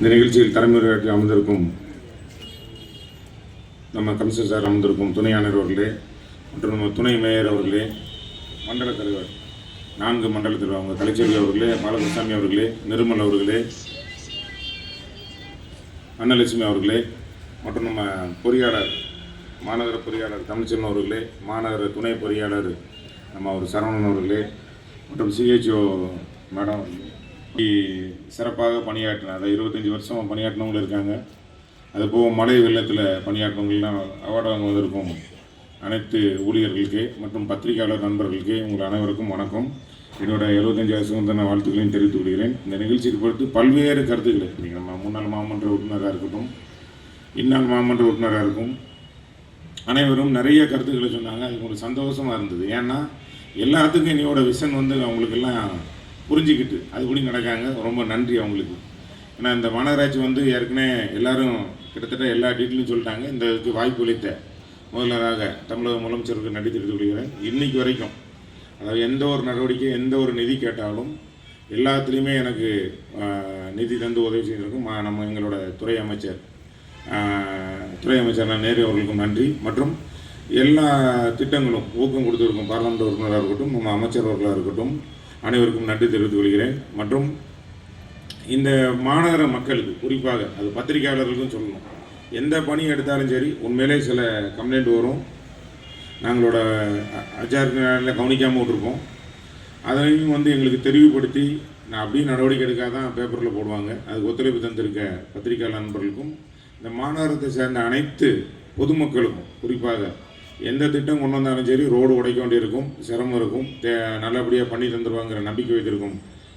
இந்த நிகழ்ச்சியில் தலைமையுரையாற்றி அமர்ந்திருக்கும் நம்ம கமிஷனர் சார் அமர்ந்திருக்கும் துணை ஆணையர் அவர்களே மற்றும் நம்ம துணை மேயர் அவர்களே மண்டல தலைவர் நான்கு மண்டல தலைவர் அவங்க கலைச்செல்வி அவர்களே பாலகுருசாமி அவர்களே நிருமல் அவர்களே அன்னலட்சுமி அவர்களே மற்றும் நம்ம பொறியாளர் மாநகர பொறியாளர் தமிழ்ச்செல்வன் அவர்களே மாநகர துணை பொறியாளர் நம்ம அவர் சரவணன் அவர்களே மற்றும் சிஹெச்ஓ மேடம் அவர்களே. சிறப்பாக பணியாற்றின அதை இருபத்தஞ்சி வருஷமாக பணியாற்றினவங்க இருக்காங்க. அது போக மழை வெள்ளத்தில் பணியாற்றினவங்களாம் அவார்டு வாங்க வந்திருக்கும். அனைத்து ஊழியர்களுக்கு மற்றும் பத்திரிகையாளர் நண்பர்களுக்கு உங்கள் அனைவருக்கும் வணக்கம். என்னோட எழுபத்தஞ்சு வந்த வாழ்த்துக்களையும் தெரிவித்துக் கொள்கிறேன். இந்த நிகழ்ச்சியை பொறுத்து பல்வேறு கருத்துக்களை நீங்கள் நம்ம முன்னாள் மாமன்ற உறுப்பினராக இருக்கட்டும் இந்நாள் மாமன்ற உறுப்பினராக இருக்கும் அனைவரும் நிறைய கருத்துக்களை சொன்னாங்க. அது ஒரு சந்தோஷமாக இருந்தது. ஏன்னா எல்லாத்துக்கும் என்னையோட விஷன் வந்து அவங்களுக்கெல்லாம் புரிஞ்சுக்கிட்டு அது கூட நடக்காங்க. ரொம்ப நன்றி அவங்களுக்கு. ஏன்னா இந்த மாநகராட்சி வந்து ஏற்கனவே எல்லாரும் கிட்டத்தட்ட எல்லா டீட்டெயிலும் சொல்லிட்டாங்க. இந்த இதுக்கு வாய்ப்பு அளித்த முதல்வராக தமிழக முதலமைச்சருக்கு நன்றி தெரிவித்துக் கொள்கிறேன். இன்றைக்கு வரைக்கும் அதாவது எந்த ஒரு நடவடிக்கை எந்த ஒரு நிதி கேட்டாலும் எல்லாத்துலேயுமே எனக்கு நிதி தந்து உதவி செய்திருக்கும். மா- நம்ம எங்களோட துறை அமைச்சர் துறை அமைச்சர் நான் நேரு அவர்களுக்கும் நன்றி. மற்றும் எல்லா திட்டங்களும் ஊக்கம் கொடுத்துருக்கும் பார்லமெண்ட் உறுப்பினராக இருக்கட்டும் நம்ம அமைச்சர் அவர்களாக இருக்கட்டும் அனைவருக்கும் நன்றி தெரிவித்துக் கொள்கிறேன். மற்றும் இந்த மாநகர மக்களுக்கு குறிப்பாக அது பத்திரிகையாளர்களுக்கும் சொல்லணும். எந்த பணி எடுத்தாலும் சரி உண்மையிலே சில கம்ப்ளைண்ட் வரும். நாங்களோட அச்சாரத்தில் கவனிக்காமல் விட்டுருப்போம். அதையும் வந்து எங்களுக்கு தெரிவுபடுத்தி நான் அப்படியே நடவடிக்கை எடுக்காத தான் பேப்பரில் போடுவாங்க. அதுக்கு ஒத்துழைப்பு தந்திருக்க பத்திரிகையாளர் நண்பர்களுக்கும் இந்த மாநகரத்தை சேர்ந்த அனைத்து பொதுமக்களுக்கும் குறிப்பாக எந்த திட்டம் கொண்டு வந்தாலும் சரி ரோடு உடைக்க வேண்டியிருக்கும் சிரமம் இருக்கும் தே நல்லபடியாக பண்ணி தந்துடுவாங்கிற நம்பிக்கை வைத்திருக்கும்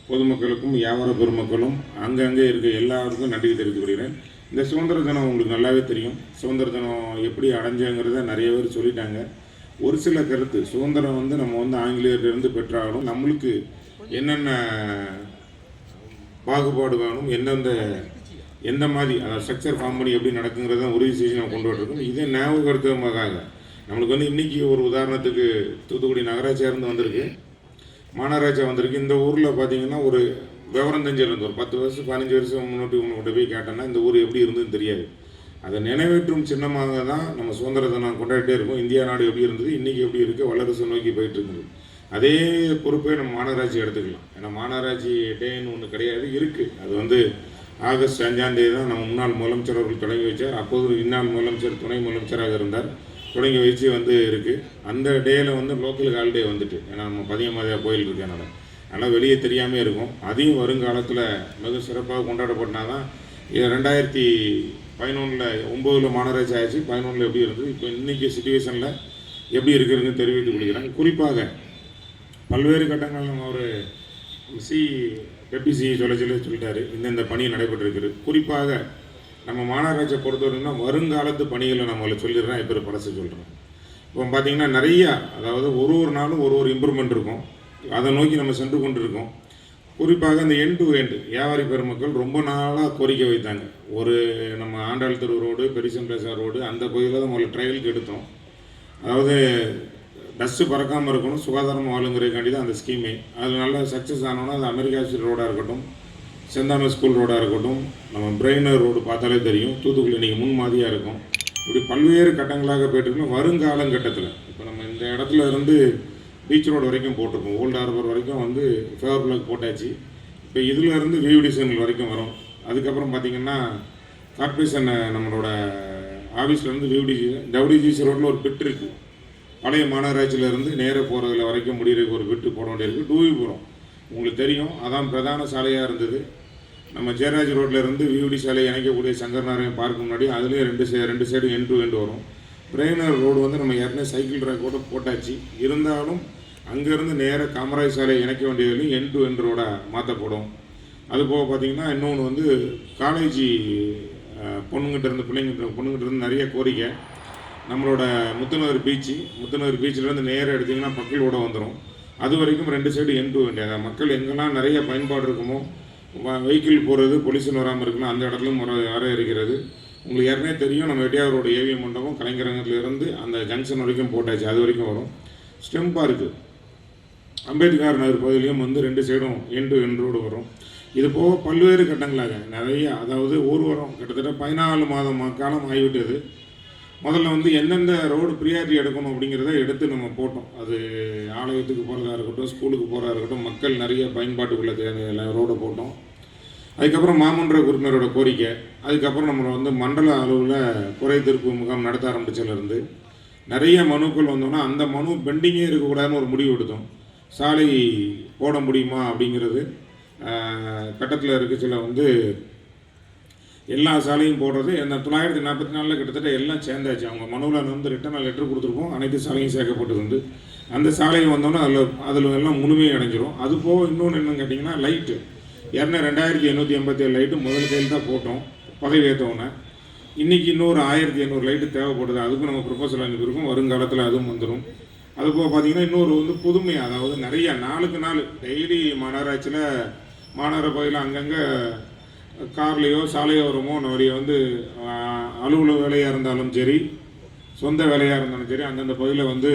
பொதுமக்களுக்கும் வியாபார பெருமக்களும் அங்கங்கே இருக்க எல்லாருக்கும் நன்றி தெரிவித்துக் கொள்கிறேன் இந்த சுதந்திர தினம் உங்களுக்கு நல்லாவே தெரியும். சுதந்திர தினம் எப்படி அடைஞ்சங்கிறத நிறைய பேர் சொல்லிட்டாங்க. ஒரு சில கருத்து சுதந்திரம் வந்து நம்ம வந்து ஆங்கிலேயர்லேருந்து பெற்றாலும் நம்மளுக்கு என்னென்ன பாகுபாடு வேணும் எந்தெந்த எந்த மாதிரி அதாவது ஸ்ட்ரக்சர் ஃபார்ம் பண்ணி எப்படி நடக்குங்கிறத உறுதி செஞ்சு நம்ம கொண்டு வரணும் இதே ஞாபகப்படுத்துவதற்காக நம்மளுக்கு வந்து இன்றைக்கி ஒரு உதாரணத்துக்கு தூத்துக்குடி நகராட்சியாக இருந்து வந்திருக்கு. மாநகராட்சியாக வந்திருக்கு. இந்த ஊரில் பார்த்தீங்கன்னா ஒரு விவரம் தெரிஞ்சிருந்து ஒரு பத்து வருஷம் பதினஞ்சு வருஷம் முன்னூற்றி உங்கள்கிட்ட போய் கேட்டோன்னா இந்த ஊர் எப்படி இருந்ததுன்னு தெரியாது. அதை நினைவேற்றும் சின்னமாக தான் நம்ம சுதந்திர தினம் கொண்டாடிட்டே இருக்கோம். இந்தியா நாடு எப்படி இருந்தது இன்றைக்கி எப்படி இருக்குது வல்லரசு நோக்கி போயிட்டு இருக்குது. அதே பொறுப்பை நம்ம மாநகராட்சி எடுத்துக்கலாம். ஏன்னா மாநகராட்சி டேன்னு ஒன்று கிடையாது இருக்குது அது வந்து ஆகஸ்ட் அஞ்சாம் தேதி தான் நம்ம முன்னாள் முதலமைச்சர் அவர்கள் தொடங்கி வச்சார். அப்போது இன்னால் முதலமைச்சர் துணை முதலமைச்சராக இருந்தார். தொடங்கி வச்சு வந்து இருக்குது அந்த டேயில் வந்து லோக்கல் ஹாலிடே வந்துட்டு. ஏன்னா நம்ம பதியமாதியா கோயில் போயிட்டுருக்கேன் அதனால். வெளியே தெரியாமல் இருக்கும். அதையும் வருங்காலத்தில் மிக சிறப்பாக கொண்டாடப்பட்டனா தான் இது ரெண்டாயிரத்தி பதினொன்றில் ஒம்போதில் மாநகராட்சி ஆயிடுச்சு. பதினொன்றில் எப்படி இருந்தது? இப்போ இன்றைக்கி சுச்சுவேஷனில் எப்படி இருக்குதுன்னு தெரிவித்துக் கொடுக்குறாங்க குறிப்பாக பல்வேறு கட்டங்கள் நம்ம ஒரு சி டெப்டி சொல்ல சொல்லி சொல்லிட்டாரு. இந்தந்த பணி நடைபெற்றிருக்கிறது. குறிப்பாக நம்ம மாநகராட்சியை பொறுத்தவரைக்கும் வருங்காலத்து பணிகளை நம்மளை சொல்லிடுறேன். இப்போ பழசு சொல்கிறேன் இப்போ பார்த்தீங்கன்னா நிறையா அதாவது ஒரு ஒரு நாளும் ஒரு ஒரு இம்ப்ரூவ்மெண்ட் இருக்கும். அதை நோக்கி நம்ம சென்று கொண்டு இருக்கோம் குறிப்பாக இந்த எண்ட் டு எண்ட் வியாபாரி பெருமக்கள் ரொம்ப நாளாக கோரிக்கை வைத்தாங்க. ஒரு நம்ம ஆண்டாள் தெரு ரோடு பெரிசன் பிளேசா ரோடு அந்த பகுதியில் தான் முதல்ல ட்ரையலுக்கு எடுத்தோம். அதாவது டஸ்ட்டு பறக்காமல் இருக்கணும் சுகாதாரம் வாழுங்கிறதுக்காண்டி தான் அந்த ஸ்கீமே அது நல்லா சக்ஸஸ் ஆனோன்னா அது அமெரிக்கா ரோடாக இருக்கட்டும் செந்தான ஸ்கூல் ரோடாக இருக்கட்டும் நம்ம பிரெயினர் ரோடு பார்த்தாலே தெரியும். தூத்துக்குடி இன்றைக்கி முன்மாதிரியாக இருக்கும். இப்படி பல்வேறு கட்டங்களாக போயிட்டுருக்கோம் வருங்காலங்கட்டத்தில். இப்போ நம்ம இந்த இடத்துல இருந்து பீச் ரோடு வரைக்கும் போட்டிருக்கோம். ஓல்டு ஹார்பர் வரைக்கும் வந்து ஃபேவர் பிளாக் போட்டாச்சு. இப்போ இதிலேருந்து வியூ டிசைன் வரைக்கும் வரும். அதுக்கப்புறம் பார்த்திங்கன்னா கார்பரேஷன் நம்மளோட ஆஃபீஸ்லேருந்து வியூடிஜி டபிள்யூஜிசி ரோட்டில் ஒரு பிட் இருக்குது பழைய மாநகராட்சியிலேருந்து நேராக போகிறதுல வரைக்கும் முடிகிறதுக்கு ஒரு பிட்டு போட வேண்டியிருக்கு. போகிறோம் உங்களுக்கு தெரியும். அதான் பிரதான சாலையாக இருந்தது. நம்ம ஜெயராஜ் ரோட்டில் இருந்து வியூடி சாலை இணைக்கக்கூடிய சங்கர்நாராயணன் பார்க்க முன்னாடி அதுலேயும் ரெண்டு சை ரெண்டு சைடு என் டு எண்டு வரும். பிரேனர் ரோடு வந்து நம்ம ஏற்கனவே சைக்கிள் ட்ராக் கூட போட்டாச்சு. இருந்தாலும் அங்கேருந்து நேராக காமராஜ் சாலை இணைக்க வேண்டியதுலையும் என் டு என் ரோடாக மாற்றப்படும். அது போக பார்த்தீங்கன்னா இன்னொன்று வந்து காலேஜ் பொண்ணுங்கிட்ட இருந்து பிள்ளைங்கிட்ட பொண்ணுங்கிட்ட இருந்து நிறைய கோரிக்கை. நம்மளோட முத்துநகர் பீச்சு முத்துநகர் பீச்சிலேருந்து நேராக எடுத்திங்கன்னா பக்கலோட வந்துடும் அது வரைக்கும் ரெண்டு சைடு என் டு வேண்டியது மக்கள் எங்கெல்லாம் நிறைய பயன்பாடு இருக்குமோ வெஹிக்கிள் போகிறது பொல்யூஷன் வராமல் இருக்கணும் அந்த இடத்துலையும் முறை வர இருக்கிறது உங்களுக்கு ஏற்கனவே தெரியும் நம்ம வெட்டியாரோட ஏவிஎம் மண்டபம் கலைஞரங்கத்துலேருந்து அந்த ஜங்ஷன் வரைக்கும் போட்டாச்சு அது வரைக்கும் வரும். ஸ்டெம் பார்க்கு அம்பேத்கர் நகர் பகுதியிலையும் வந்து ரெண்டு சைடும் எண்டு என் ரோடு வரும். இது போக பல்வேறு கட்டங்களாக நிறைய அதாவது ஊர்வலம் கிட்டத்தட்ட பதினாலு மாதம் காலம் ஆகிவிட்டது. முதல்ல வந்து எந்தெந்த ரோடு ப்ரியாரிட்டி எடுக்கணும் அப்படிங்கிறத எடுத்து நம்ம போட்டோம். அது ஆலயத்துக்கு போகிறதா இருக்கட்டும் ஸ்கூலுக்கு போகிறதா இருக்கட்டும் மக்கள் நிறைய பயன்பாட்டுக்குள்ள தேவையான ரோடை போட்டோம். அதுக்கப்புறம் மாமன்ற உறுப்பினரோட கோரிக்கை. அதுக்கப்புறம் நம்ம வந்து மண்டல அளவில் குறை தீர்ப்பு முகாம் நடத்த ஆரம்பித்ததுலேருந்து நிறைய மனுக்கள் வந்தோன்னா அந்த மனு பெண்டிங்கே இருக்கக்கூடாதுன்னு ஒரு முடிவு எடுத்தோம். சாலை போட முடியுமா அப்படிங்கிறது கட்டத்தில் இருக்க சில வந்து எல்லா சாலையும் போடுறது. இந்த தொள்ளாயிரத்தி நாற்பத்தி நாலில் கிட்டத்தட்ட எல்லாம் சேர்ந்தாச்சு. அவங்க மனுவில் வந்து ரிட்டர்ன் லெட்டர் கொடுத்துருக்கோம். அனைத்து சாலையும் சேர்க்கப்பட்டிருந்து. அந்த சாலையை வந்தோன்னே அதில் அதில் எல்லாம் முழுமையை அடைஞ்சிரும். அது போக இன்னொன்று என்னன்னு கேட்டிங்கன்னா லைட்டு இரநூ ரெண்டாயிரத்தி எண்ணூற்றி எண்பத்தேழு லைட்டு முதல் கையில் தான் போட்டோம். பதவி ஏற்றவுடனே இன்றைக்கி இன்னொரு ஆயிரத்தி எண்ணூறு லைட்டு தேவைப்படுது. அதுக்கும் நம்ம ப்ரொபோசல் அனுப்பியிருக்கோம் வருங்காலத்தில் அதுவும் வந்துடும் அது போக பார்த்தீங்கன்னா இன்னொரு வந்து புதுமை. அதாவது நிறைய நாளுக்கு நாள் டெய்லி மாநகராட்சியில் மாநகர பகுதியில் அங்கங்கே கார்லேயோ சாலையோரமோ நிறைய வந்து அலுவல அலுவலக வேலையாக இருந்தாலும் சரி சொந்த வேலையாக இருந்தாலும் சரி அந்தந்த பகுதியில் வந்து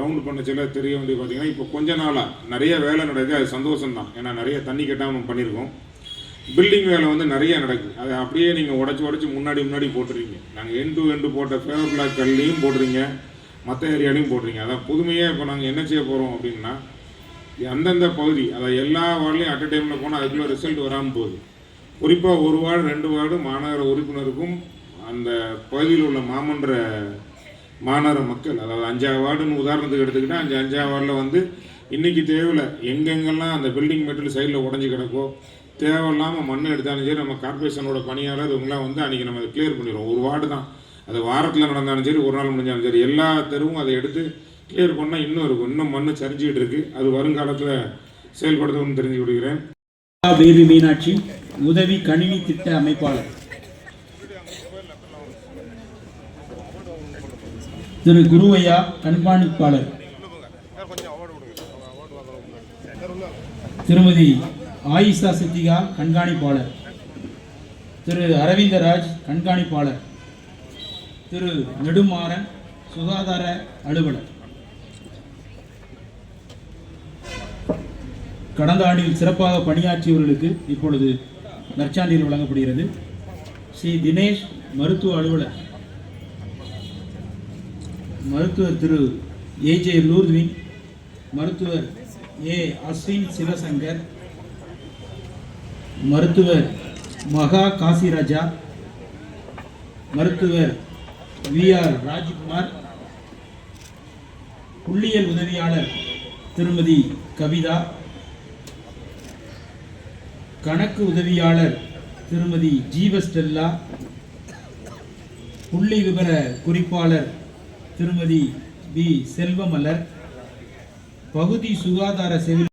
ரவுண்ட் பண்ண தெரிய வேண்டிய பார்த்தீங்கன்னா இப்போ கொஞ்ச நாளாக நிறைய வேலை நடக்குது. அது சந்தோஷம்தான். ஏன்னா நிறைய தண்ணி கட்டாமல் பண்ணியிருக்கோம் பில்டிங் வேலை வந்து நிறைய நடக்குது. அதை அப்படியே நீங்கள் உடச்சி உடச்சி முன்னாடி முன்னாடி போட்டுருக்கீங்க நாங்கள் எண்டு எண்டு போட்ட ஃபேவர் பிளாக் கல்லையும் போடுறீங்க மற்ற ஏரியாலையும் போடுறீங்க அதான் புதுமையாக இப்போ நாங்கள் என்ன செய்ய போகிறோம் அப்படின்னா அந்தந்த பகுதி அதாவது எல்லா வார்டுலையும் அட் டைமில் போனால் அதுக்குள்ள ரிசல்ட் வராமல் போகுது. குறிப்பாக ஒரு வார்டு ரெண்டு வார்டு மாநகர உறுப்பினருக்கும் அந்த பகுதியில் உள்ள மாமன்ற மாநகர மக்கள் அதாவது அஞ்சாவது வார்டுன்னு உதாரணத்துக்கு எடுத்துக்கிட்டால் அஞ்சு அஞ்சாவது வார்டில் வந்து இன்றைக்கி தேவையில்லை எங்கெங்கெல்லாம் அந்த பில்டிங் மெட்டீரியல் சைடில் உடஞ்சி கிடக்கோ தேவையில்லாமல் மண் எடுத்தாலும் சரி நம்ம கார்பரேஷனோட பணியாளர் இவங்களாம் வந்து அன்றைக்கி நம்ம அதை கிளியர் பண்ணிடுவோம் ஒரு வார்டு தான். அது வாரத்தில் நடந்தாலும் சரி ஒரு நாள் முடிஞ்சாலும் சரி எல்லா தெருவும் அதை எடுத்து கிளியர் பண்ணால் இன்னும் இருக்கும். இன்னும் மண் சரிஞ்சிக்கிட்டு இருக்குது அது வருங்காலத்தில் செயல்படுத்தணும்னு தெரிஞ்சு கொடுக்குறேன் பேபி மீனாட்சி உதவி கணினி திட்ட அமைப்பாளர். திரு குருவையா கண்காணிப்பாளர். திருமதி ஆயிஷா சித்திகா கண்காணிப்பாளர். திரு அரவிந்தராஜ் கண்காணிப்பாளர். திரு நெடுமாறன் சுகாதார அலுவலர். கடந்த ஆண்டில் சிறப்பாக பணியாற்றியவர்களுக்கு இப்பொழுது நற்சான்றிதழ் வழங்கப்படுகிறது. ஸ்ரீ தினேஷ் மருத்துவ அலுவலர். மருத்துவர் திரு ஏஜே லூர்வின் மருத்துவர் ஏ அஸ்வின் சிவசங்கர் மருத்துவர் மகா காசிராஜா மருத்துவர் வி ஆர் ராஜ்குமார் புள்ளியியல் உதவியாளர் திருமதி கவிதா கணக்கு உதவியாளர் திருமதி ஜீவஸ்டெல்லா புள்ளி விவர குறிப்பாளர் திருமதி பி. செல்வமலர் பகுதி சுகாதார செவில்